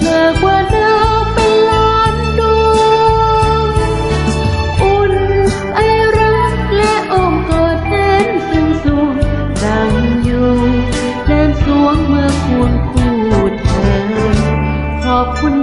เธอว่าน้ำเป็นล้นดวง อุ่นไอรักและองกอดแทนซึ่งสูงดังอยู่แดนสวงเมื่อควงคู่เธอขอบคุณ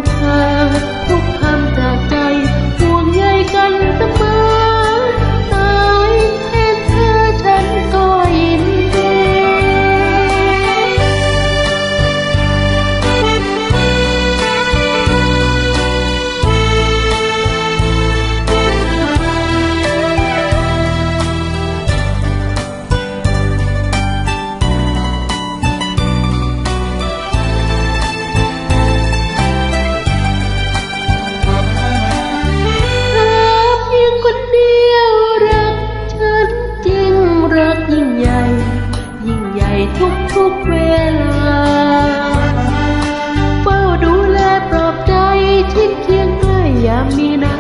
เ